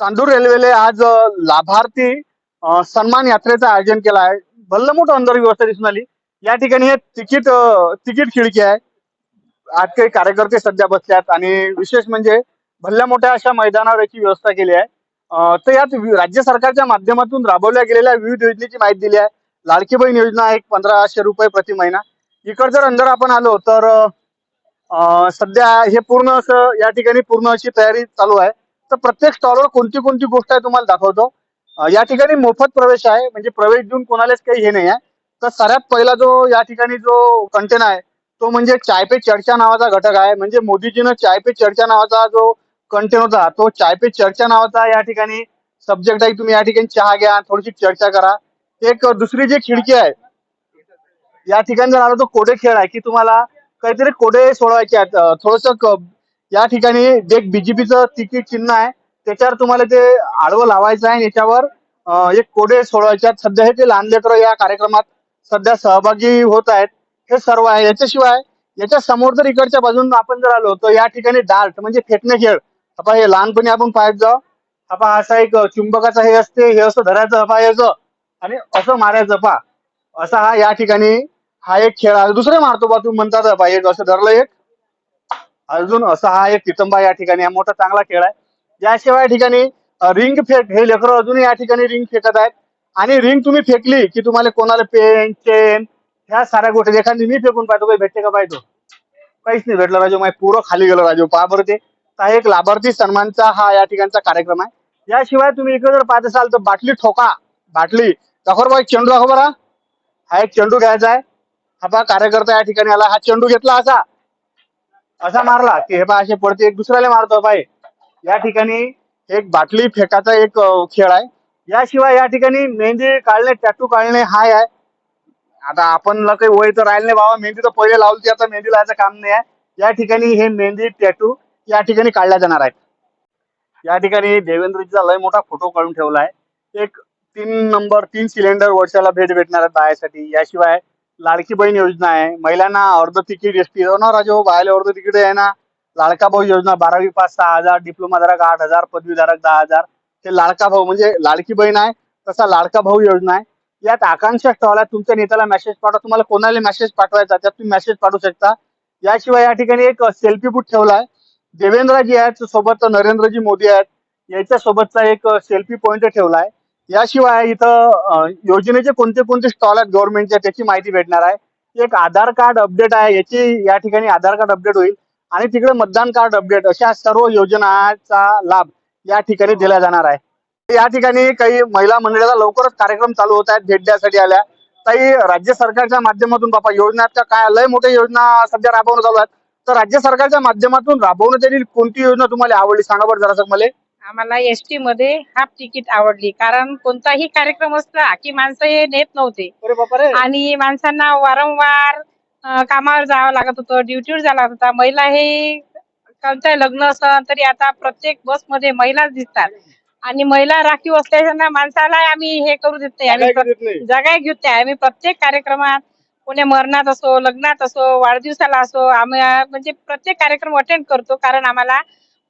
चांदूर रेल्वेने आज लाभार्थी सन्मान यात्रेचं आयोजन केलं आहे. भल्ल मोठं अंदर व्यवस्था दिसून आली. या ठिकाणी हे तिकीट तिकीट खिडकी आहे. आज काही कार्यकर्ते सध्या बसल्यात आणि विशेष म्हणजे भल्ल्या मोठ्या अशा मैदानावर याची व्यवस्था केली आहे. तर यात राज्य सरकारच्या माध्यमातून राबवल्या गेलेल्या विविध योजनेची माहिती दिली आहे. लाडकी बहीण योजना एक पंधराशे रुपये प्रति महिना. इकड जर अंदर आपण आलो तर सध्या हे पूर्ण असं या ठिकाणी पूर्ण अशी तयारी चालू आहे. तर प्रत्येक स्टॉलवर कोणती कोणती गोष्ट आहे तुम्हाला दाखवतो. या ठिकाणी मोफत प्रवेश आहे. म्हणजे प्रवेश देऊन कोणालाच काही हे नाही आहे. तर सर्वात पहिला जो या ठिकाणी जो कंटेन आहे तो म्हणजे चाय पे चर्चा नावाचा घटक आहे. म्हणजे मोदीजीनं चाय पे चर्चा नावाचा जो कंटेन होता तो चाय पे चर्चा नावाचा या ठिकाणी सब्जेक्ट आहे. तुम्ही या ठिकाणी चहा घ्या थोडीशी चर्चा करा. एक दुसरी जी खिडकी आहे या ठिकाणी जर आलो तो कोडे खेळ आहे. की तुम्हाला काहीतरी कोडे सोडवायचे आहेत. थोडस या ठिकाणी जे बीजेपीचं तिकीट चिन्ह आहे त्याच्यावर तुम्हाला ते आडवं लावायचं आहे आणि याच्यावर एक कोडे सोडवायचे आहेत. सध्या हे ते लहान लेकरं या कार्यक्रमात सध्या सहभागी होत आहेत हे सर्व आहे. याच्याशिवाय याच्या समोर जर इकडच्या बाजून आपण जर आलो तर या ठिकाणी डार्ट म्हणजे फेकणे खेळ. आता हे लहानपणी आपण पाहत जाऊ आपण असा एक चुंबकाचा हे असते हे असं धरायचं पा याचं. आणि असं मारायचं पा असा हा या ठिकाणी हा एक खेळ आहे. दुसरे मारतो बा तुम्ही म्हणतात पा एक असं धरलं एक. अजून असा हा एक तितंबा या ठिकाणी हा मोठा चांगला खेळ आहे. याशिवाय या ठिकाणी रिंग फेक हे लेकरं अजूनही या ठिकाणी रिंग फेकत आहेत. आणि रिंग तुम्ही फेकली की तुम्हाला कोणाला पेन चेन ह्या साऱ्या गोष्टी एखादी मी फेकून पाहतो काही भेटते का पाहतो काहीच नाही भेटलं राजू माय पुरं खाली गेलं राजू पहा बरं ते. हा एक लाभार्थी सन्मानचा हा या ठिकाणचा कार्यक्रम आहे. याशिवाय तुम्ही इकडे जर पाहत असाल तर बाटली ठोका बाटली. दाखवर बा एक चेंडू दाखव बरा. हा एक चेंडू घ्यायचा आहे. हा पहा कार्यकर्ता या ठिकाणी आला. हा चेंडू घेतला असा. असा मारला की हे पहा असे पडते एक दुसऱ्याला मारतो पाय या ठिकाणी एक बाटली फेकाचा एक खेळ आहे. याशिवाय या ठिकाणी मेहंदी काढणे टॅटू काढणे हाय आहे. आता आपण काही वय तर राहिले नाही बाबा मेहंदी तर पहिले लावली आता मेहंदी लावायचं काम नाही आहे. या ठिकाणी हे मेहंदी टॅटू या ठिकाणी काढल्या जाणार आहेत. या ठिकाणी देवेंद्रजीचा लय मोठा फोटो काढून ठेवला आहे. एक तीन नंबर तीन सिलेंडर वर्षाला भेट भेटणार आहे बायासाठी याशिवाय लाडकी बहीण योजना आहे. महिलांना अर्ध तिकीट एस टी ना राजू बाहेर अर्ध तिकीट आहे ना. लाडका भाऊ योजना बारावी पास सहा हजार डिप्लोमा धारक आठ हजार पदवीधारक दहा हजार. हे लाडका भाऊ म्हणजे लाडकी बहीण आहे. तसा लाडका भाऊ योजना आहे. यात आकांक्षा स्टॉल आहे तुमच्या नेत्याला मेसेज पाठवा. तुम्हाला कोणाला मेसेज पाठवायचा त्यात तुम्ही मेसेज पाठवू शकता. याशिवाय या ठिकाणी एक सेल्फी बूथ ठेवला आहे. देवेंद्रजी आहेत सोबत नरेंद्रजी मोदी आहेत. याच्या सोबतचा एक सेल्फी पॉईंट ठेवला आहे. याशिवाय इथं अं, योजनेचे कोणते कोणते स्टॉल आहेत गव्हर्नमेंटचे त्याची माहिती भेटणार आहे. एक आधार कार्ड अपडेट आहे याची या ठिकाणी आधार कार्ड अपडेट होईल. आणि तिकडे मतदान कार्ड अपडेट अशा सर्व योजनाचा लाभ या ठिकाणी दिला जाणार आहे. या ठिकाणी काही महिला मंडळाचा लवकरच कार्यक्रम चालू होत आहेत भेट द्यासाठी आल्या. काही राज्य सरकारच्या माध्यमातून बाबा योजनाच्या काय लय मोठ्या योजना सध्या राबवणं चालू आहेत. तर राज्य सरकारच्या माध्यमातून राबवण्यात येईल कोणती योजना तुम्हाला आवडली? सांगा बरं जरासं मला. आम्हाला एस टी मध्ये हाफ तिकीट आवडली. कारण कोणताही कार्यक्रम असला की माणसं हे नेत नव्हते. अरे बापा रे आणि माणसांना वारंवार अं, कामावर जावं लागत होतं ड्युटीवर जावं लागत होता. महिला हे कोणतं लग्न असलं तरी आता प्रत्येक बसमध्ये महिलाच दिसतात. आणि महिला राखीव असल्याच्या माणसाला आम्ही हे करू देत नाही. आम्ही काय देत नाही. जागा घेत नाही. आम्ही प्रत्येक कार्यक्रमात कोणी मरणात असो लग्नात असो वाढदिवसाला असो आम्ही म्हणजे प्रत्येक कार्यक्रम अटेंड करतो. कारण आम्हाला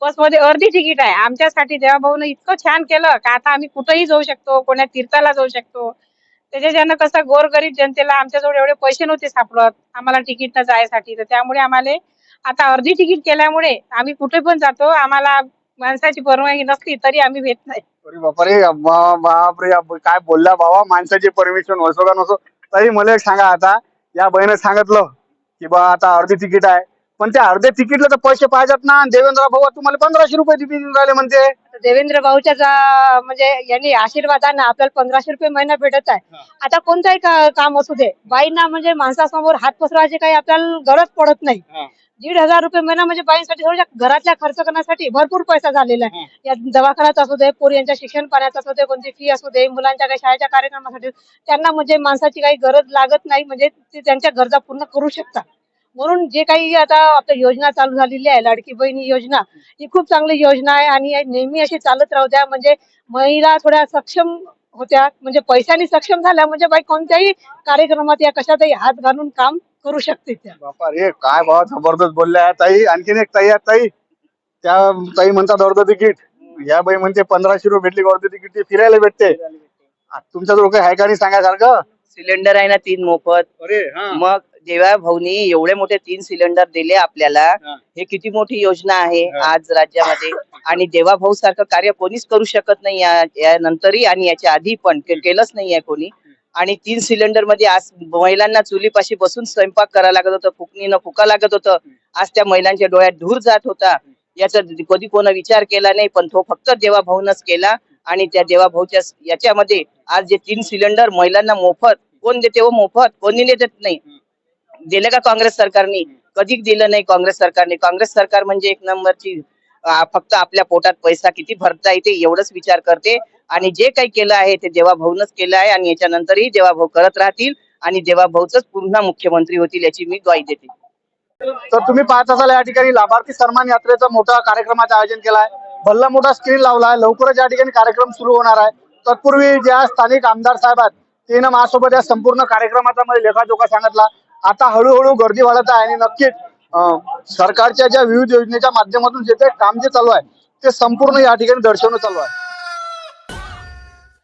बसमध्ये अर्धी तिकीट आहे. आमच्यासाठी देवाभाऊन इतकं छान केलं का आता आम्ही कुठेही जाऊ शकतो कोण्या तीर्थाला जाऊ शकतो. त्याच्याच्यानं कसं गोरगरीब जनतेला आमच्याजवळ एवढे पैसे नव्हते सापडत. आम्हाला तिकीट न जायसाठी. तर त्यामुळे आम्हाला आता अर्धी तिकीट केल्यामुळे आम्ही कुठे पण जातो. आम्हाला माणसाची परवानगी नसली तरी आम्ही भेट नाही. अरे बापरे बा- बापरे काय बोलला बाबा माणसाची परमिशन असो का नसो? तरी मला एक सांगा आता. या बहिणीने सांगितलं की बा आता अर्धी तिकीट आहे. पण त्या अर्ध्या तिकीटला तर पैसे पाहिजेत ना. देवेंद्र भाऊ तुम्हाला पंधराशे रुपये तिकीट राहिले म्हणते. देवेंद्र भाऊच्या म्हणजे यांनी आशीर्वादानं आपल्याला पंधराशे रुपये महिना भेटत आहे. आता कोणताही का- काम असू दे. बाईंना म्हणजे माणसासमोर हात पसरवायची काही आपल्याला गरज पडत नाही. दीड हजार रुपये महिना म्हणजे बाईंसाठी थोड्या घरातल्या खर्च करण्यासाठी भरपूर पैसा झालेला आहे. या दवाखान्यात असू दे पोरी यांच्या शिक्षण पाण्यात असू दे कोणती फी असू दे मुलांच्या काही शाळेच्या कार्यक्रमासाठी त्यांना म्हणजे माणसाची काही गरज लागत नाही. म्हणजे ते त्यांच्या गरजा पूर्ण करू शकतात. म्हणून जे काही आता आपल्या योजना चालू झालेली आहे लाडकी बहिणी योजना ही खूप चांगली योजना आहे आणि हे नेहमी अशी चालत राहू द्या. म्हणजे महिला थोड्या सक्षम होत्या म्हणजे पैशाने सक्षम झाल्या म्हणजे बाई कोणत्याही कार्यक्रमात या कशातही हात घालून काम करू शकते त्या. बापा रे काय बाबा जबरदस्त बोलल्या. ताई आणखीन एक ताई ताई. त्या ताई म्हणतात अर्ध तिकीट. या बाई म्हणते पंधराशे रुपये भेटली अर्धी तिकीट ते फिरायला भेटते. आ, तुमच्याजवळ काही आहे का नाही सांगायसारखं? सिलेंडर आहे ना तीन मोफत. अरे हा. मग जेव्हा भाऊनी एवढे मोठे तीन सिलेंडर दिले आपल्याला हा. किती मोठी योजना आहे. आज राज्यामध्ये? आणि देवा भाऊ सारखं कार्य कोणीच करू शकत नाही या नंतरही आणि याच्या आधी पण के- केलंच नाहीये कोणी. आणि तीन सिलेंडरमध्ये आज महिलांना चुलीपाशी बसून स्वयंपाक करावं लागत होतं फुकणीनं फुका लागत होतं. आज त्या महिलांच्या डोळ्यात धूर जात होता. याचा कधी कोणा विचार केला नाही पण तो फक्त देवा भाऊनच केला आणि त्या देवा भाऊच्या याच्यामध्ये आज जे तीन सिलेंडर महिलांना मोफत कोण देते हो मोफत? कोणी नाही देत नाही. दिले का काँग्रेस सरकारने? कधी दिलं नाही काँग्रेस सरकारने. काँग्रेस सरकार म्हणजे एक नंबरची फक्त आपल्या पोटात पैसा किती भरता येते एवढंच विचार करते. आणि जे काही केलं आहे ते देवा भाऊनच केलं आहे आणि याच्यानंतरही देवा भाऊ करत राहतील आणि देवा भाऊच पुन्हा मुख्यमंत्री होतील याची मी ग्वाही देते. तर तुम्ही पाहत असाल या ठिकाणी लाभार्थी सन्मान यात्रेचा मोठा कार्यक्रमाचं आयोजन केलाय. भल्ला मोठा स्क्रीन लावला आहे लवकरच या ठिकाणी कार्यक्रम सुरू होणार आहे. तत्पूर्वी ज्या स्थानिक आमदार साहेब आहेत त्यानं माझ्यासोबत या संपूर्ण कार्यक्रमाचा मध्ये लेखाजोखा सांगितला. आता हळूहळू गर्दी वाढत आहे आणि नक्कीच सरकारच्या ज्या विविध योजनेच्या माध्यमातून जे काही काम जे चालू आहे ते संपूर्ण या ठिकाणी दर्शवणं चालू आहे.